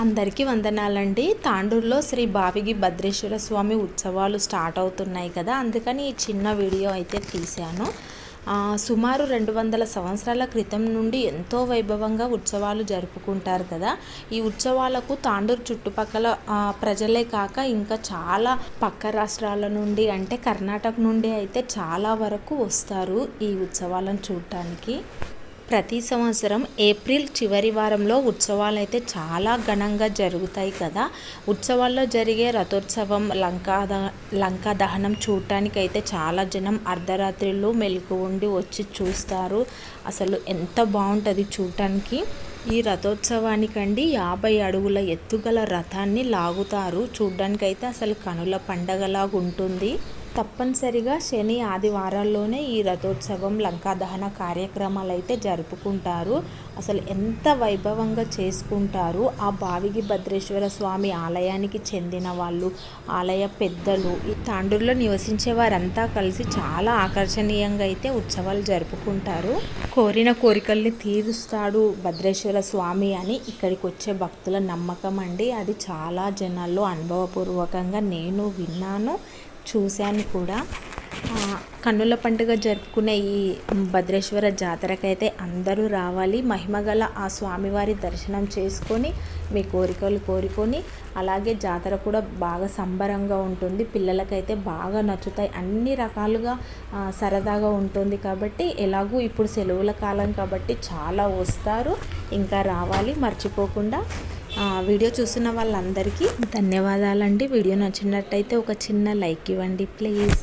అందరికీ వందనాలండి. తాండూరులో శ్రీ బావిగి భద్రేశ్వర స్వామి ఉత్సవాలు స్టార్ట్ అవుతున్నాయి కదా అందుకని ఈ చిన్న వీడియో అయితే తీశాను. సుమారు రెండు వందల సంవత్సరాల క్రితం నుండి ఎంతో వైభవంగా ఉత్సవాలు జరుపుకుంటారు కదా. ఈ ఉత్సవాలకు తాండూరు చుట్టుపక్కల ప్రజలే కాక ఇంకా చాలా పక్క రాష్ట్రాల నుండి అంటే కర్ణాటక నుండి అయితే చాలా వరకు వస్తారు ఈ ఉత్సవాలను చూడటానికి ప్రతి సంవత్సరం ఏప్రిల్ చివరి వారంలో ఉత్సవాలు అయితే చాలా ఘనంగా జరుగుతాయి కదా. ఉత్సవాల్లో జరిగే రథోత్సవం లంకా లంకా దహనం చూడటానికి అయితే చాలా జనం అర్ధరాత్రిలో మెలకు ఉండి వచ్చి చూస్తారు. అసలు ఎంత బాగుంటుంది చూడటానికి. ఈ రథోత్సవానికండి యాభై అడుగుల ఎత్తుగల రథాన్ని లాగుతారు. చూడ్డానికైతే అసలు కనుల పండగలాగా ఉంటుంది తప్పనిసరిగా శని ఆదివారాల్లోనే ఈ రథోత్సవం లంకా దహన కార్యక్రమాలు అయితే జరుపుకుంటారు. అసలు ఎంత వైభవంగా చేసుకుంటారు. ఆ బావిగి భద్రేశ్వర స్వామి ఆలయానికి చెందిన వాళ్ళు ఆలయ పెద్దలు ఈ తాండూరులో నివసించే వారంతా కలిసి చాలా ఆకర్షణీయంగా అయితే ఉత్సవాలు జరుపుకుంటారు. కోరిన కోరికల్ని తీరుస్తాడు భద్రేశ్వర స్వామి అని ఇక్కడికి వచ్చే భక్తుల నమ్మకం అండి. అది చాలా జనాల్లో అనుభవపూర్వకంగా నేను విన్నాను. చూశాను కూడా. కన్నుల పండుగ జరుపుకునే ఈ భద్రేశ్వర జాతరకైతే అందరూ రావాలి. మహిమగల ఆ స్వామివారి దర్శనం చేసుకొని మీ కోరికలు కోరుకొని అలాగే జాతర కూడా బాగా సంబరంగా ఉంటుంది. పిల్లలకైతే బాగా నచ్చుతాయి. అన్ని రకాలుగా సరదాగా ఉంటుంది కాబట్టి ఎలాగూ ఇప్పుడు సెలవుల కాలం కాబట్టి చాలా వస్తారు. ఇంకా రావాలి. మర్చిపోకుండా వీడియో చూస్తున్న వాళ్ళందరికీ ధన్యవాదాలండి. వీడియో నచ్చినట్టయితే ఒక చిన్న లైక్ ఇవ్వండి ప్లీజ్.